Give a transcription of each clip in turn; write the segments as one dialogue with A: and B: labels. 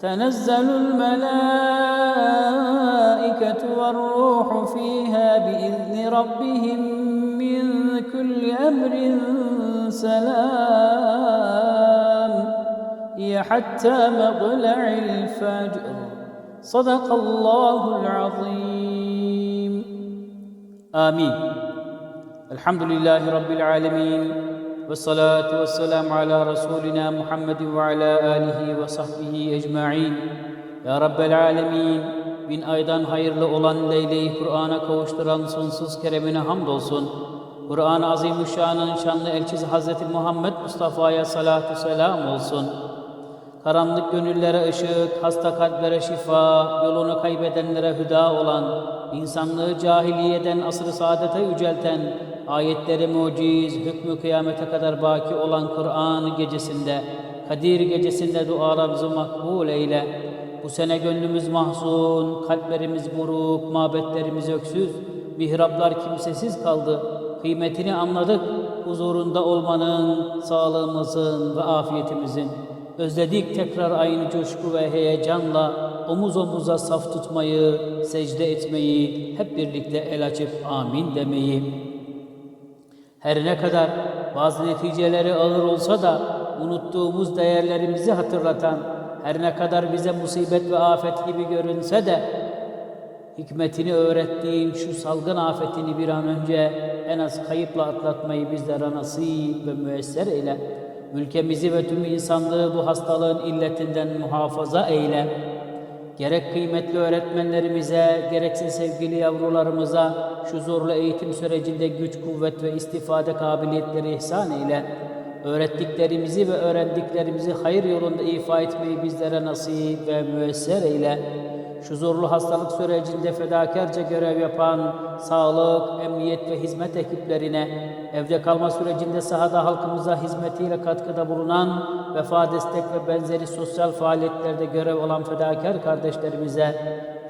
A: تنزل الملائكة والروح فيها بإذن ربهم من كل أمر سلام. هي حتى مطلع الفجر. صدق الله العظيم. آمين. الحمد لله رب العالمين. والصلاة والسلام على رسولنا محمد وعلى آله وصحبه ecmaîn. Ya Rabbel Alemin, bin aydan hayırlı olan Leyle-i Kur'an'a kavuşturan sonsuz keremine hamdolsun. Kur'an-ı Azimüşşan'ın şanlı elçisi Hazreti Muhammed Mustafa'ya salatu selam olsun. Karanlık gönüllere ışık, hasta kalplere şifa, yolunu kaybedenlere hüda olan, insanlığı cahiliyeden asr-ı saadete yücelten, ayetleri muciz, hükmü kıyamete kadar baki olan Kur'an gecesinde, Kadir gecesinde dualarımızı makbul eyle. Bu sene gönlümüz mahzun, kalplerimiz buruk, mabetlerimiz öksüz, mihraplar kimsesiz kaldı. Kıymetini anladık, huzurunda olmanın, sağlığımızın ve afiyetimizin. Özledik tekrar aynı coşku ve heyecanla omuz omuza saf tutmayı, secde etmeyi, hep birlikte el açıp amin demeyi. Her ne kadar bazı neticeleri ağır olsa da unuttuğumuz değerlerimizi hatırlatan, her ne kadar bize musibet ve afet gibi görünse de hikmetini öğrettiğin şu salgın afetini bir an önce en az kayıpla atlatmayı bizlere nasip ve müesser eyle. Ülkemizi ve tüm insanlığı bu hastalığın illetinden muhafaza eyle. Gerek kıymetli öğretmenlerimize, gerekse sevgili yavrularımıza şu zorlu eğitim sürecinde güç, kuvvet ve istifade kabiliyetleri ihsan eyle. Öğrettiklerimizi ve öğrendiklerimizi hayır yolunda ifa etmeyi bizlere nasip ve müesser eyle. Şu zorlu hastalık sürecinde fedakarca görev yapan sağlık, emniyet ve hizmet ekiplerine, evde kalma sürecinde sahada halkımıza hizmetiyle katkıda bulunan, vefa destek ve benzeri sosyal faaliyetlerde görev olan fedakar kardeşlerimize,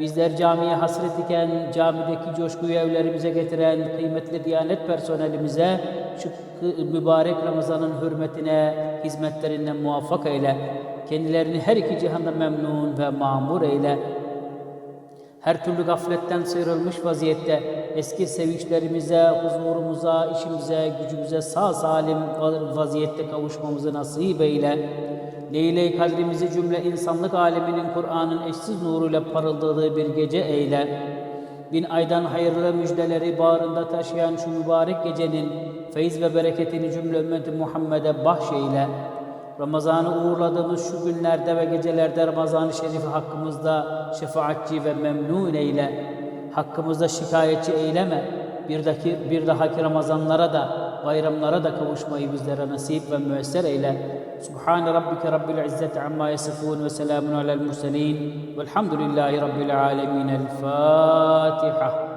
A: bizler camiye hasret iken camideki coşkuyu evlerimize getiren kıymetli diyanet personelimize şu mübarek Ramazan'ın hürmetine, hizmetlerinden muvaffak eyle. Kendilerini her iki cihanda memnun ve mamur eyle her türlü gafletten sıyrılmış vaziyette eski sevinçlerimize, huzurumuza, işimize, gücümüze sağ salim vaziyette kavuşmamızı nasip eyle. Leyle-i kadrimizi cümle insanlık aleminin Kur'an'ın eşsiz nuruyla parıldadığı bir gece eyle. Bin aydan hayırlı müjdeleri bağrında taşıyan şu mübarek gecenin feyiz ve bereketini cümle ümmeti Muhammed'e bahşeyle. Ramazan'ı uğurladığımız şu günlerde ve gecelerde Ramazan-ı Şerif'i hakkımızda şefaatçi ve memnun eyle. Hakkımızda şikayetçi eyleme. Bir dahaki, bir dahaki Ramazanlara da, bayramlara da kavuşmayı bizlere nasip ve müesser eyle. Subhan rabbike rabbil izzeti amma yasifun ve selamun alel murselin. Velhamdülillahi rabbil alemin. El Fatiha.